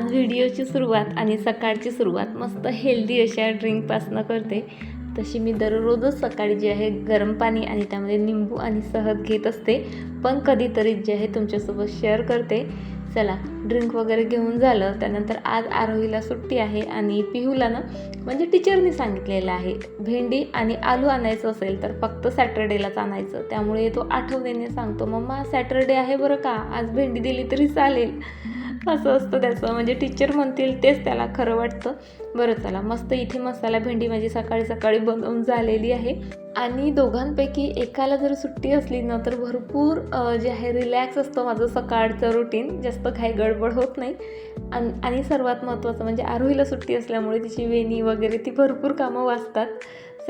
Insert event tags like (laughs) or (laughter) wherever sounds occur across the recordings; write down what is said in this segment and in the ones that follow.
आज व्हिडिओची सुरुवात आणि सकाळची सुरुवात मस्त हेल्दी अशा ड्रिंकपासनं करते. तशी मी दररोजच सकाळी जे आहे गरम पाणी आणि त्यामध्ये निंबू आणि सहज घेत असते. पण कधीतरी जे आहे तुमच्यासोबत शेअर करते. चला ड्रिंक वगैरे घेऊन झालं. त्यानंतर आज आरोहीला सुट्टी आहे आणि पिहूला ना म्हणजे टीचरनी सांगितलेलं आहे भेंडी आणि आलू आणायचं असेल तर फक्त सॅटर्डेलाच आणायचं. त्यामुळे तो आठवणीने सांगतो मम्मा सॅटर्डे आहे बरं का? आज भेंडी दिली तरी चालेल. असं असतं त्याचं. म्हणजे टीचर म्हणतील तेच त्याला खरं वाटतं. बरं चला. मस्त इथे मसाला भेंडी माझी सकाळी सकाळी बनवून झालेली आहे. आणि दोघांपैकी एकाला जर सुट्टी असली ना तर भरपूर जे आहे रिलॅक्स असतं माझं सकाळचं रुटीन जास्त काही गडबड होत नाही. आणि आणि सर्वात महत्त्वाचं म्हणजे आरोहीला सुट्टी असल्यामुळे तिची वेणी वगैरे ती भरपूर कामं वाचतात.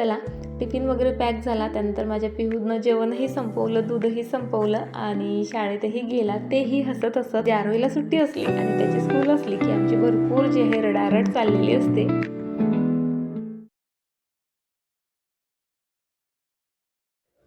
चला टिफिन वगैरे पॅक झाला त्यानंतर माझ्या पिहूनं जेवणही संपवलं दूधही संपवलं आणि शाळेतही गेला. तेही हसत हसत जे सुट्टी असली आणि त्याची स्कूल असली की आमची भरपूर जे आहे रडारड चाललेली असते.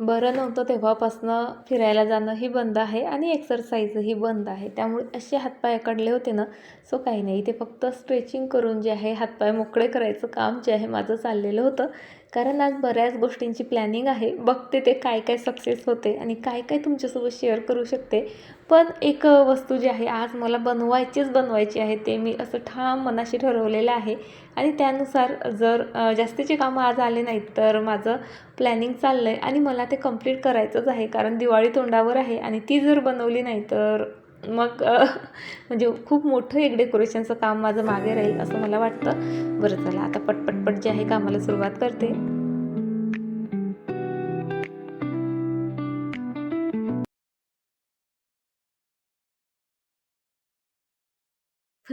बरं नव्हतं तेव्हापासनं फिरायला जाणंही बंद आहे आणि एक्सरसाइजही बंद आहे. त्यामुळे असे हातपाय अकडले होते ना सो काही नाही. ते फक्त स्ट्रेचिंग करून जे आहे हातपाय मोकळे करायचं काम जे आहे माझं चाललेलं होतं. कारण आज बऱ्याच गोष्टींची प्लॅनिंग आहे. बघते ते काय काय सक्सेस होते आणि काय काय तुमच्यासोबत शेअर करू शकते. पण एक वस्तू जी आहे आज मला बनवायचीच बनवायची आहे ते मी असं ठाम मनाशी ठरवलेलं आहे. आणि त्यानुसार जर जास्तीचे कामं आज आले नाहीत तर माझं प्लॅनिंग चाललं आहे आणि मला ते कंप्लीट करायचंच आहे कारण दिवाळी तोंडावर आहे आणि ती जर बनवली नाही तर मग म्हणजे खूप मोठं एक डेकोरेशनचं काम माझं मागे राहील असं मला वाटतं. बरं चला आता पटपटपट जे आहे कामाला सुरुवात करते.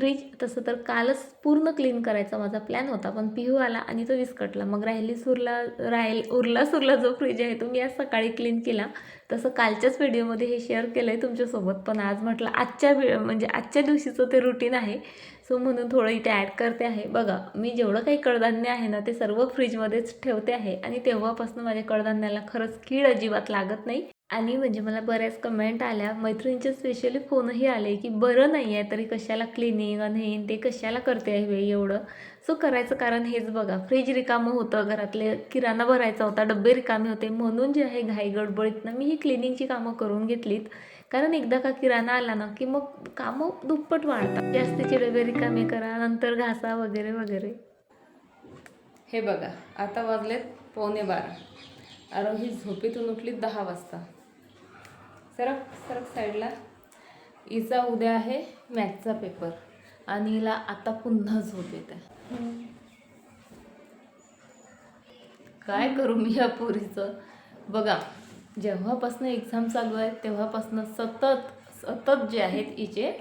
फ्रीज तसं तर कालच पूर्ण क्लीन करायचा माझा प्लॅन होता पण पिहू आला आणि तो विस्कटला. मग राहिली सुरला राहील उरला सुरला जो फ्रीज आहे तो मी आज सकाळी क्लीन केला. तसं कालच्याच व्हिडिओमध्ये हे शेअर केलं आहे तुमच्यासोबत पण आज म्हटलं आजच्या वेळ म्हणजे आजच्या दिवशीचं ते रुटीन आहे. सो म्हणून थोडं इथे ॲड करते आहे. बघा मी जेवढं काही कडधान्य आहे ना ते सर्व फ्रीजमध्येच ठेवते आहे. आणि तेव्हापासून माझ्या कडधान्याला खरंच कीड अजिबात लागत नाही. आणि म्हणजे मला बऱ्याच कमेंट आल्या. मैत्रिणीचे स्पेशली फोनही आले की बरं नाही आहे तरी कशाला क्लिनिंग आणि ते कशाला करते आहे एवढं? सो करायचं कारण हेच बघा. फ्रीज रिकामं होतं घरातले किराणा भरायचा होता डब्बे रिकामे होते. म्हणून जे आहे घाई गडबडीतनं मी ही क्लिनिंगची कामं करून घेतलीत. कारण एकदा का किराणा आला ना की मग कामं दुप्पट वाढतात. जास्तीचे डबे रिकामे करा नंतर घासा वगैरे वगैरे. हे बघा आता वाजलेत पावणे बारा. आरोही झोपेतून उठली दहा वाजता. सरक सरक साईडला हिचा उद्या आहे मॅथचा पेपर आणि हिला आता पुन्हा झोप येत. आहे काय करू मी या पोरीचं? बघा जेव्हापासनं एक्झाम चालू आहे तेव्हापासनं सतत सतत जे आहेत हिचे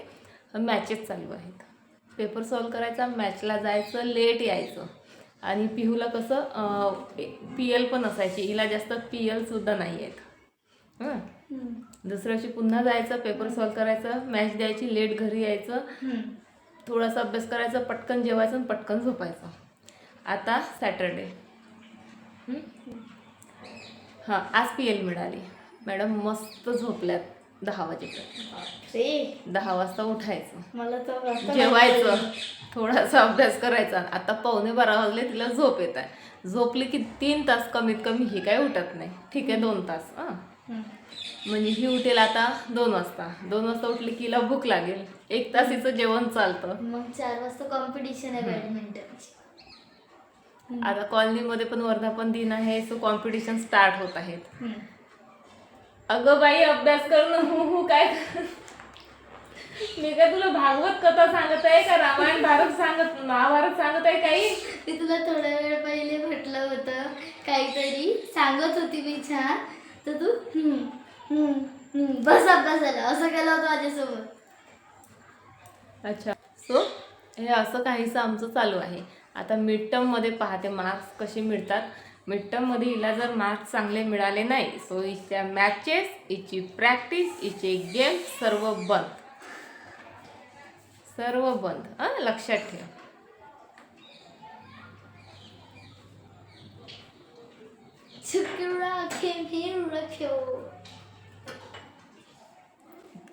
मॅचेस चालू आहेत. पेपर सॉल्व करायचा मॅचला जायचं लेट यायचं. आणि पिहूला कसं पी एल पण असायची. हिला जास्त पी एलसुद्धा नाही आहेत. हं? दुसऱ्या दिवशी पुन्हा जायचं पेपर सॉल्व करायचं मॅच द्यायची लेट घरी यायचं. थोडासा अभ्यास करायचा पटकन जेवायचं आणि पटकन झोपायचं. आता सॅटरडे हां आज पी एल मिळाली. मॅडम मस्त झोपल्यात दहा वाजेपर्यंत. दहा वाजता उठायचं. मला तर जेवायचं. थोडासा अभ्यास करायचा. आता पावणे बारा वाजले तिला झोप येत आहे. झोपली की तीन तास कमीत कमी ही काय उठत नाही. ठीक आहे दोन तास हं. म्हणजे ही उठेल आता दोन वाजता. दोन वाजता उठली की हिला भूक लागेल. एक तास हिचं जेवण चालतं. मग चार वाजता कॉम्पिटिशन आहे बॅडमिंटनची आता कॉलनीमध्ये पण वर्धापन दिन आहे सो कॉम्पिटिशन स्टार्ट होत आहेत. अगं बाई अभ्यास करणं हु हु काय मी काय तुला भागवत कथा सांगत आहे का? रामायण भारत सांगत महाभारत सांगत आहे काही? मी तुला थोड्या वेळ पहिले म्हटलं होतं काहीतरी सांगत होती मी छान. तर तू बस अभ्यासाला असं केलं होतं माझ्यासोबत. अच्छा. सो? हे असं काहीसं आमचं चालू आहे. आता मिड टर्ममध्ये पाहते मार्क्स कसे मिळतात. मिड टर्ममध्ये हिला जर मार्क्स चांगले मिळाले नाही सो हिच्या मॅचेस हिची प्रॅक्टिस हिचे गेम सर्व बंद. सर्व बंद. हां? लक्षात ठेव. छुकरा खेम हे रख्यो.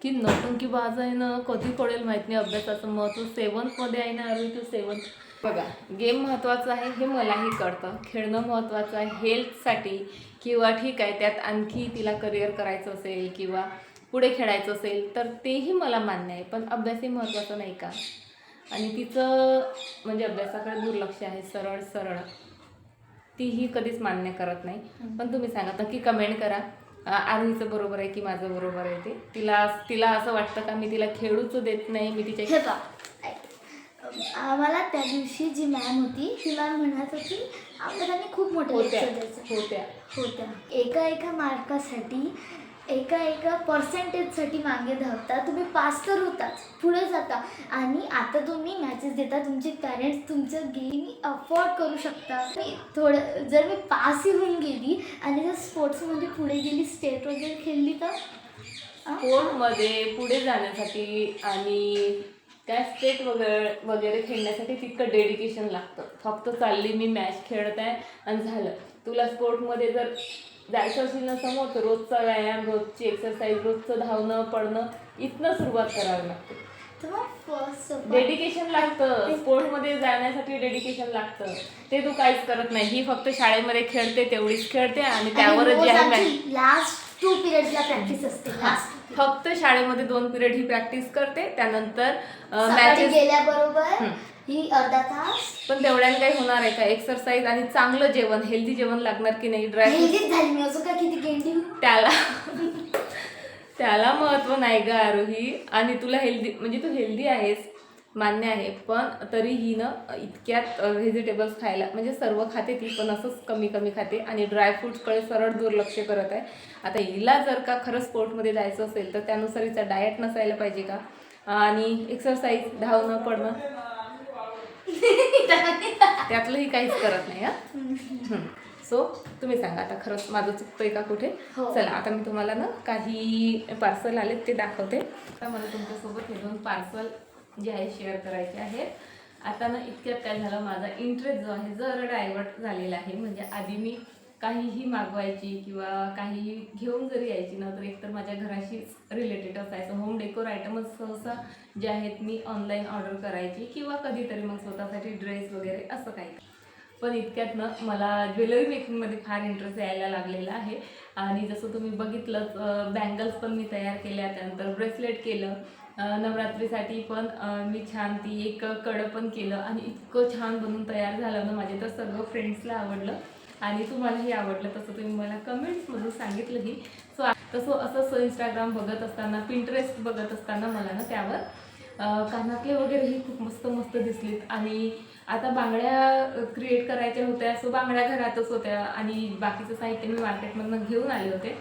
की नौटंकी बाज आहे ना कधी पडेल माहीत नाही अभ्यासाचं महत्त्व सेवन्थमध्ये आहे ना अरे तू सेवन्थ बघा गेम महत्त्वाचं आहे हे मलाही कळतं. खेळणं महत्त्वाचं आहे हेल्थसाठी किंवा ठीक आहे त्यात आणखी तिला करिअर करायचं असेल किंवा पुढे खेळायचं असेल तर तेही मला मान्य आहे. पण अभ्यासही महत्त्वाचा नाही का? आणि तिचं म्हणजे अभ्यासाकडे दुर्लक्ष आहे सरळ सरळ. तीही कधीच मान्य करत नाही. पण तुम्ही सांगा नक्की कमेंट करा. आरोहीचं बरोबर आहे की माझं बरोबर आहे ते. तिला तिला असं वाटतं का मी तिला खेळूच देत नाही मी तिच्या पहा आम्हाला त्या दिवशी जी मॅम होती ती मॅम म्हणत होती आपल्याला खूप मोठं होत्या होत्या. होत्या. एका एका मार्कासाठी एका एका पर्सेंटेजसाठी मागे धावता. तुम्ही पास तर होताच पुढे जाता. आणि आता तुम्ही मॅचेस देता. तुमचे पॅरेंट्स तुमचं गेम अफोर्ड करू शकता. मी थोडं जर मी पासही होऊन गेली आणि जर स्पोर्ट्समध्ये पुढे गेली स्टेट वगैरे खेळली तर? स्पोर्टमध्ये पुढे जाण्यासाठी आणि त्या स्टेट वगैरे वगैरे खेळण्यासाठी तितकं डेडिकेशन लागतं. फक्त चालली मी मॅच खेळत आहे आणि झालं. तुला स्पोर्टमध्ये जर जायचं असेल ना समोर तर रोजचा व्यायाम रोजची एक्सरसाइज रोजचं धावणं पडणं इथनं सुरुवात करावी लागते. डेडिकेशन लागतं. स्पोर्टमध्ये जाण्यासाठी डेडिकेशन लागतं. ते तू काहीच करत नाही. ही फक्त शाळेमध्ये खेळते तेवढीच खेळते आणि त्यावरच जे आहे लास्ट टू पिरियडला प्रॅक्टिस असते. फक्त शाळेमध्ये दोन पिरियड ही प्रॅक्टिस करते. त्यानंतर मॅचेस गेल्याबरोबर हं. अर्धा तास. पण तेवढ्याने काही होणार आहे का? एक्सरसाइज आणि चांगलं जेवण हेल्दी जेवण लागणार की नाही? ड्राय हेल्दीच झाली मी अजून काय किती गेंडी त्याला. त्याला महत्त्व नाही ग आरोही. आणि तुला हेल्दी म्हणजे तू हेल्दी आहेस मान्य आहे. पण तरीही ना इतक्यात व्हेजिटेबल्स खायला म्हणजे सर्व खाते ती पण असंच कमी कमी खाते. आणि ड्रायफ्रुट्सकडे सरळ दुर्लक्ष करत आहे. आता हिला जर का खरं स्पोर्टमध्ये जायचं असेल तर त्यानुसार हिचा डाएट नसायला पाहिजे का? आणि एक्सरसाइज धावणं पडणं? (laughs) त्यातलंही काहीच करत नाही हा? सो (laughs) तुम्ही सांगा आता खरंच माझं चुकतंय का कुठे? हो. चला आता मी तुम्हाला ना काही पार्सल आलेत ते दाखवते. आता मला तुमच्यासोबत हे दोन पार्सल जे आहे शेअर करायचे आहेत. आता ना इतक्यात काय झालं माझा इंटरेस्ट जो आहे जरा डायवर्ट झालेला आहे म्हणजे आधी मी काहीही मागवायची किंवा काहीही घेऊन जरी यायची ना तर एकतर माझ्या घराशी रिलेटेड असायचं. होम डेकोर आयटमच सहसा जे आहेत मी ऑनलाईन ऑर्डर करायची किंवा कधीतरी मग स्वतःसाठी ड्रेस वगैरे असं काही. पण इतक्यात ना मला ज्वेलरी मेकिंगमध्ये फार इंटरेस्ट यायला लागलेला आहे. आणि जसं तुम्ही बघितलंच बँगल्स पण मी तयार केल्या त्यानंतर ब्रेसलेट केलं नवरात्रीसाठी पण मी छान ती एक कडं पण केलं आणि इतकं छान बनून तयार झालं ना माझे तर सगळं फ्रेंड्सला आवडलं. आणि तुम्हाला हे आवडलं तसं तुम्ही मला कमेंट्समधून सांगितलंही सो तसं असं इंस्टाग्राम बघत असताना पिंटरेस्ट बघत असताना मला ना त्यावर कानातले वगैरेही खूप मस्त मस्त दिसलेत. आणि आता बांगड्या क्रिएट करायच्या होत्या सो बांगड्या घरातच होत्या. आणि बाकीचं साहित्य मी मार्केटमधनं घेऊन आले होते.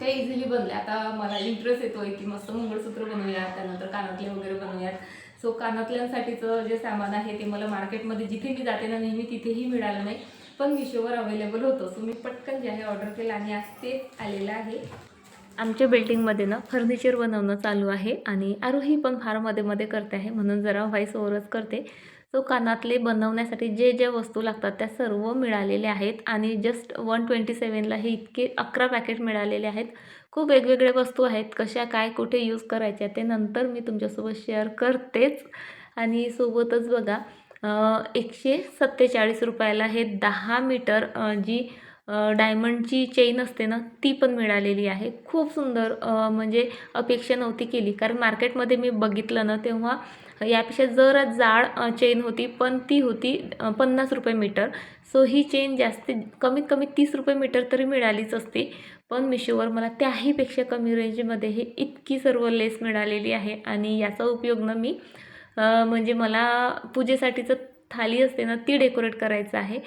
ते इझिली बनले. आता मला इंटरेस्ट येतोय की मस्त मंगळसूत्र बनवूयात त्यानंतर कानातले वगैरे बनवूयात. सो कानातल्यांसाठीचं जे सामान आहे ते मला मार्केटमध्ये जिथे मी जाते ना नेहमी तिथेही मिळालं नाही. पण मिशोवर अवेलेबल होतं सो मी पटकन जे आहे ऑर्डर केलं आणि आज ते आलेलं आहे. आमच्या बिल्डिंगमध्ये ना फर्निचर बनवणं चालू आहे आणि आरोही पण फारमध्ये मध्ये करते आहे म्हणून जरा व्हाईस ओव्हरच करते. सो कानातले बनवण्यासाठी जे ज्या वस्तू लागतात त्या सर्व मिळालेल्या आहेत आणि जस्ट वन ट्वेंटी सेवनला हे इतके अकरा पॅकेट मिळालेले आहेत. खूप वेगवेगळ्या वस्तू आहेत कशा काय कुठे यूज करायच्या ते नंतर मी तुमच्यासोबत शेअर करतेच. आणि सोबतच बघा एकशे सत्तेचाळीस रुपयाला हे दहा मीटर जी डायमंडची चेन असते ना ती पण मिळालेली आहे. खूप सुंदर म्हणजे अपेक्षा नव्हती केली. कारण मार्केटमध्ये मी बघितलं ना तेव्हा यापेक्षा जरा जाड चेन होती पण ती होती पन्नास रुपये मीटर. सो ही चेन जास्तीत कमीत कमी तीस रुपये मीटर तरी मिळालीच असती. पण मिशोवर मला त्याहीपेक्षा कमी रेंजमध्ये हे इतकी सर्व लेस मिळालेली आहे. आणि याचा उपयोग ना मी म्हणजे मला पूजेसाठीचं थाली असते ना ती डेकोरेट करायचं आहे.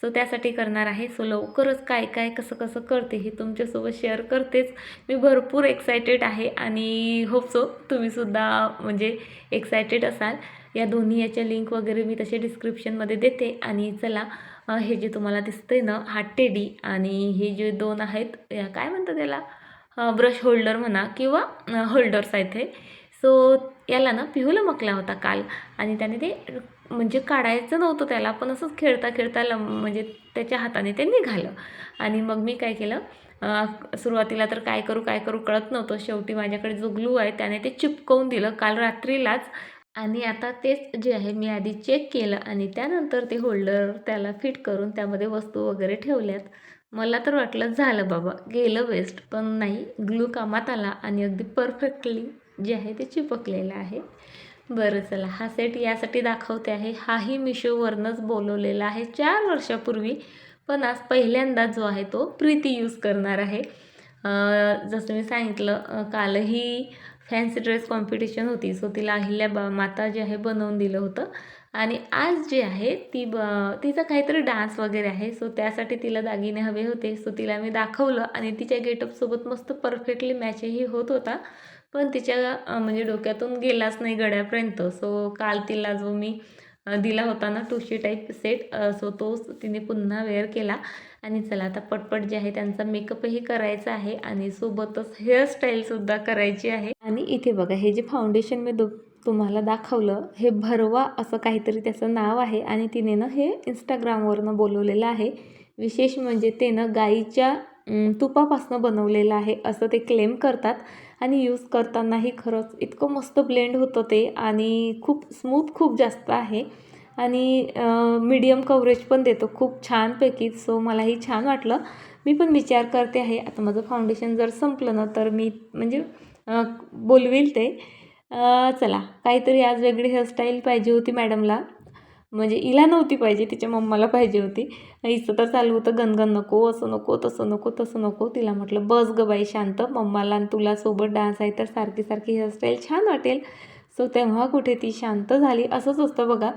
सो त्यासाठी करणार आहे. सो लवकरच काय काय कसं कसं करते हे तुमच्यासोबत शेअर करतेच. मी भरपूर एक्सायटेड आहे आणि होप सो तुम्हीसुद्धा म्हणजे एक्सायटेड असाल. या दोन्ही याच्या लिंक वगैरे मी तसे डिस्क्रिप्शनमध्ये देते. आणि चला हे जे तुम्हाला दिसतंय ना हा टेडी आणि हे जे दोन आहेत या काय म्हणतात त्याला? ब्रश होल्डर म्हणा किंवा होल्डर्स आहेत हे. सो याला ना पिहूला मकला होता काल. आणि त्याने ते म्हणजे काढायचं नव्हतं त्याला पण असंच खेळता खेळता लम म्हणजे त्याच्या हाताने ते निघालं. आणि मग मी काय केलं सुरुवातीला तर काय करू काय करू कळत नव्हतं. शेवटी माझ्याकडे जो ग्लू आहे त्याने ते चिपकवून दिलं काल रात्रीलाच. आणि आता तेच जे आहे मी आधी चेक केलं आणि त्यानंतर ते होल्डर त्याला फिट करून त्यामध्ये वस्तू वगैरे ठेवल्यात. मला तर वाटलं झालं बाबा गेलं वेस्ट पण नाही ग्लू कामात आला आणि अगदी परफेक्टली जे आहे ते चिपकलेलं आहे. बरं चला हा सेट यासाठी दाखवते आहे. हाही मिशोवरनंच बोलवलेला आहे. चार वर्षापूर्वी पण आज पहिल्यांदा जो आहे तो प्रीती यूज करणार आहे. जसं मी सांगितलं कालही फॅन्सी ड्रेस कॉम्पिटिशन होती. सो तिला अहिल्या बा माता जे आहे बनवून दिलं होतं. आणि आज जे आहे ती ब तिचा काहीतरी डान्स वगैरे आहे. सो त्यासाठी तिला दागिने हवे होते. सो तिला मी दाखवलं आणि तिच्या गेटअपसोबत मस्त परफेक्टली मॅचही होत होता. पण तिच्या म्हणजे डोक्यातून गेलाच नाही गड्यापर्यंत. सो काल तिला जो मी दिला होता ना टुशी टाईप सेट सो तो तिने पुन्हा वेअर केला. आणि चला आता पटपट जे आहे त्यांचा मेकअपही करायचा आहे आणि सोबतच हेअरस्टाईलसुद्धा करायची आहे. आणि इथे बघा हे जे फाउंडेशन मी दो तुम्हाला दाखवलं हे भरवा असं काहीतरी त्याचं नाव आहे. आणि तिने ना हे इंस्टाग्रामवरनं बोलवलेलं आहे. विशेष म्हणजे ते ना गाईच्या तुपापासनं बनवलेलं आहे असं ते क्लेम करतात. आणि यूज करतानाही खरंच इतकं मस्त ब्लेंड होतं ते आणि खूप स्मूथ खूप जास्त आहे. आणि मीडियम कवरेज पण देतो खूप छानपैकी सो मलाही छान वाटलं. मी पण विचार करते आहे. आता माझं फाउंडेशन जर संपलं ना तर मी म्हणजे बोलवेल ते. चला काहीतरी आज वेगळी हेअरस्टाईल पाहिजे होती मॅडमला म्हणजे हिला नव्हती पाहिजे तिच्या मम्माला पाहिजे होती. हिचं तर चालू होतं गणगण नको असं नको तसं नको तसं नको. तिला म्हटलं बस ग बाई शांत. मम्माला आणि तुला सोबत डान्स आहे तर सारखी सारखी हेअरस्टाईल छान वाटेल. सो तेव्हा कुठे ती शांत झाली. असंच असतं बघा.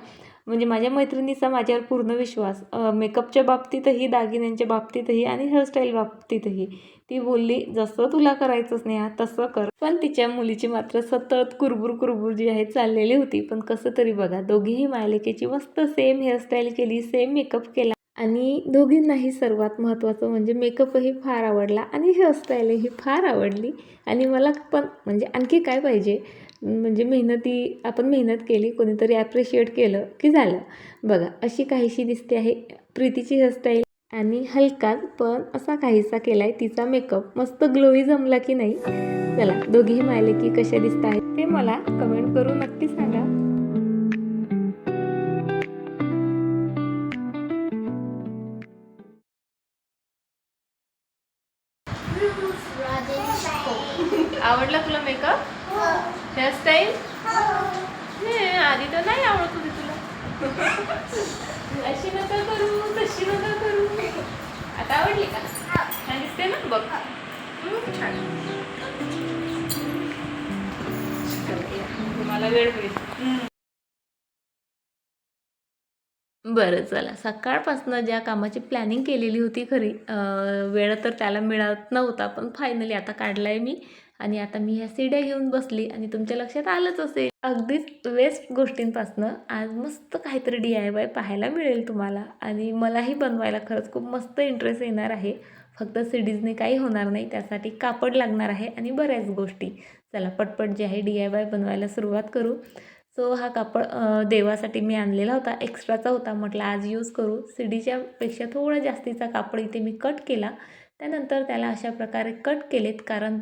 म्हणजे माझ्या मैत्रिणीचा माझ्यावर पूर्ण विश्वास. मेकअपच्या बाबतीतही दागिन्यांच्या बाबतीतही आणि हेअरस्टाईल बाबतीतही. ती बोलली जसं तुला करायचंच नाही तसं कर. पण तिच्या मुलीची मात्र सतत कुरबुर कुरबुर जी आहे चाललेली होती. पण कसं तरी बघा दोघीही मायलेकीची मस्त सेम हेअरस्टाईल केली सेम मेकअप केला. आणि दोघींनाही सर्वात महत्त्वाचं म्हणजे मेकअपही फार आवडला आणि हेअरस्टाईलही फार आवडली. आणि मला पण म्हणजे आणखी काय पाहिजे? म्हणजे मेहनती आपण मेहनत केली कोणीतरी ॲप्रिशिएट केलं की झालं. बघा अशी काहीशी दिसते आहे प्रीतीची हेअरस्टाईल आणि हलकाच पण असा काहीसा केला आहे तिचा मेकअप मस्त ग्लोई जमला की नाही? चला दोघीही मायले की कशा दिसत आहेत ते मला कमेंट करून नक्की सांगा. आवडला तुला मेकअप हेअरस्टाईल आधी तर नाही आवडत होती अशी नका करू तशी नका करू. आता आवडली का? छान दिसते ना बघ. छान. तुम्हाला वेळ होईल बरं चला. सकाळपासनं ज्या कामाची प्लॅनिंग केलेली होती खरी वेळ तर त्याला मिळत नव्हता पण फायनली आता काढला आहे मी. आणि आता मी ह्या सीड्या घेऊन बसली आणि तुमच्या लक्षात आलंच असेल. अगदीच वेस्ट गोष्टींपासनं आज मस्त काहीतरी डी आय वाय पाहायला मिळेल तुम्हाला. आणि मलाही बनवायला खरंच खूप मस्त इंटरेस्ट येणार आहे. फक्त सीडीजने काही होणार नाही त्यासाठी कापड लागणार आहे आणि बऱ्याच गोष्टी. चला पटपट जे आहे डी आय वाय बनवायला सुरुवात करू. सो हा कापड देवासाठी मी आणलेला होता एक्स्ट्राचा होता. म्हटलं आज यूज करू. सीडीच्या पेक्षा थोडा जास्तीचा कापड इथे मी कट केला. त्यानंतर त्याला अशा प्रकारे कट केलेत. कारण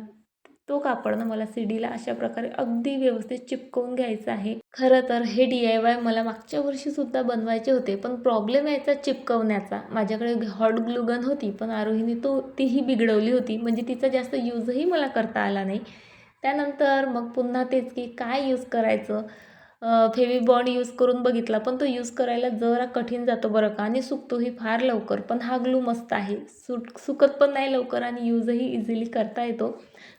तो कापड ना मला सीडीला अशा प्रकारे अगदी व्यवस्थित चिपकवून घ्यायचा आहे. खरं तर हे डी आय वाय मला मागच्या वर्षीसुद्धा बनवायचे होते पण प्रॉब्लेम यायचा चिपकवण्याचा. माझ्याकडे हॉट ग्लुगन होती पण आरोहीने तो तीही बिघडवली होती म्हणजे तिचा जास्त यूजही मला करता आला नाही. त्यानंतर मग पुन्हा तेच की काय यूज करायचं? फेवी बॉन्ड यूज करून बघितला पण तो यूज करायला जरा कठीण जातो बरं का आणि सुकतोही फार लवकर पण हा ग्लू मस्त आहे. सुट सुकत पण नाही लवकर आणि यूजही इझिली करता येतो.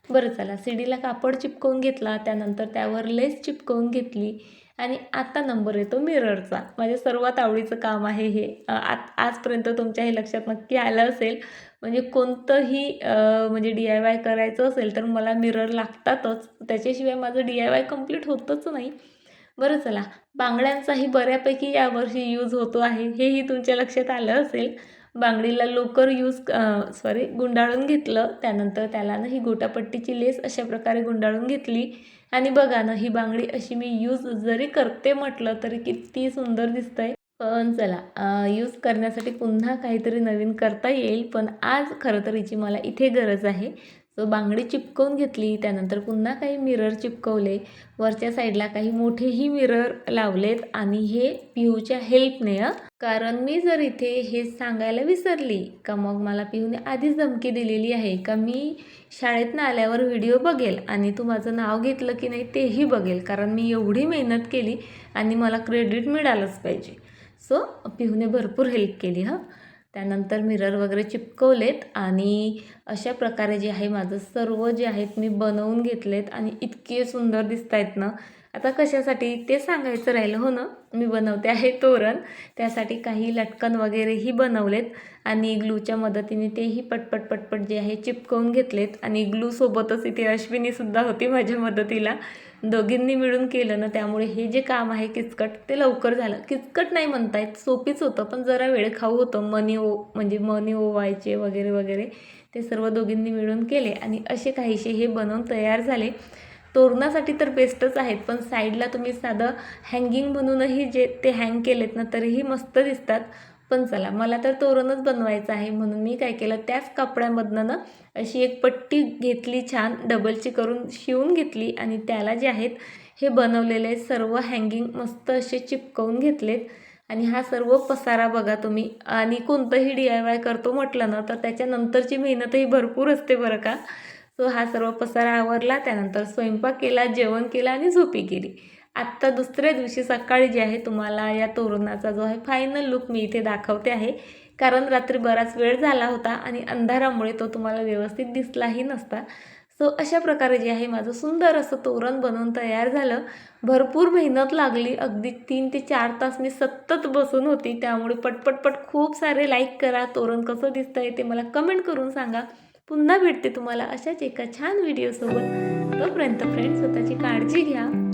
बरं चला सीडीला कापड चिपकवून घेतला त्यानंतर त्यावर लेस चिपकवून घेतली आणि आता नंबर येतो मिररचा. माझ्या सर्वात आवडीचं काम आहे हे. आत आजपर्यंत तुमच्या हे लक्षात नक्की आलं असेल. म्हणजे कोणतंही म्हणजे डी आय वाय करायचं असेल तर मला मिरर लागतातच. त्याच्याशिवाय माझं डी आय वाय कंप्लीट होतच नाही. बरं चला. बांगड्यांचाही बऱ्यापैकी यावर्षी यूज होतो आहे. हेही तुमच्या लक्षात आलं असेल. बांगडीला लोकर यूज सॉरी गुंडाळून घेतलं. त्यानंतर त्याला ना ही गोटापट्टीची लेस अशा प्रकारे गुंडाळून घेतली. आणि बघा ना ही बांगडी अशी मी यूज जरी करते म्हटलं तरी किती सुंदर दिसतंय. पण चला यूज करण्यासाठी पुन्हा काहीतरी नवीन करता येईल. पण आज खरं तर हिची मला इथे गरज आहे. सो बांगडी चिपकवून घेतली त्यानंतर पुन्हा काही मिरर चिपकवले. वरच्या साईडला काही मोठेही मिरर लावलेत आणि हे पिहूच्या हेल्पने हं. कारण मी जर इथे हे सांगायला विसरली का मग मला पिहूने आधीच धमकी दिलेली आहे का मी शाळेतनं आल्यावर व्हिडिओ बघेल आणि तू माझं नाव घेतलं की नाही तेही बघेल कारण मी एवढी मेहनत केली आणि मला क्रेडिट मिळालंच पाहिजे. सो पिहूने भरपूर हेल्प केली हं. त्यानंतर मिरर वगैरे चिपकवलेत आणि अशा प्रकारे जे आहे माझं सर्व जे आहेत मी बनवून घेतलेत आणि इतके सुंदर दिसत आहेत ना. आता कशासाठी? ते सांगायचं राहिलं हो ना? मी बनवते आहे तोरण. त्यासाठी काही लटकन वगैरेही बनवलेत आणि ग्लूच्या मदतीने तेही पटपट पटपट जे आहे चिपकवून घेतलेत. आणि ग्लूसोबतच इथे अश्विनीसुद्धा होती माझ्या मदतीला. दोघींनी मिळून केलं ना त्यामुळे हे जे काम आहे किचकट ते लवकर झालं. किचकट नाही म्हणता येत सोपीच होतं पण जरा वेळ खाऊ होतं. मनी ओ म्हणजे मनी ओवायचे वगैरे वगैरे ते सर्व दोघींनी मिळून केले. आणि असे काहीसे हे बनवून तयार झाले. तोरणासाठी तर बेस्टच आहेत पण साईडला तुम्ही साधं हँगिंग म्हणूनही जे ते हँग केलेत ना तरीही मस्त दिसतात. पण चला मला तर तोरणच बनवायचं आहे म्हणून मी काय केलं त्याच कपड्यामधनं ना अशी एक पट्टी घेतली छान डबलची करून शिवून घेतली आणि त्याला जे आहेत हे बनवलेले सर्व हँगिंग मस्त असे चिपकवून घेतलेत. आणि हा सर्व पसारा बघा तुम्ही आणि कोणतंही डी आय वाय करतो म्हटलं ना तर त्याच्यानंतरची मेहनतही भरपूर असते बरं का. सो हा सर्व पसारा आवरला त्यानंतर स्वयंपाक केला जेवण केलं आणि झोपी केली आत्ता दुसऱ्या दिवशी सकाळी जे आहे तुम्हाला या तोरणाचा जो आहे फायनल लुक मी इथे दाखवते आहे. कारण रात्री बराच वेळ झाला होता आणि अंधारामुळे तो तुम्हाला व्यवस्थित दिसलाही नसता. सो अशा प्रकारे जे आहे माझं सुंदर असं तोरण बनवून तयार झालं. भरपूर मेहनत लागली. अगदी तीन ते चार तास मी सतत बसून होती. त्यामुळे पटपटपट खूप सारे लाईक करा. तोरण कसं दिसतंय ते मला कमेंट करून सांगा. पुन्हा भेटते तुम्हाला अशाच एका छान व्हिडिओसोबत तोपर्यंत फ्रेंड स्वतःची काळजी घ्या.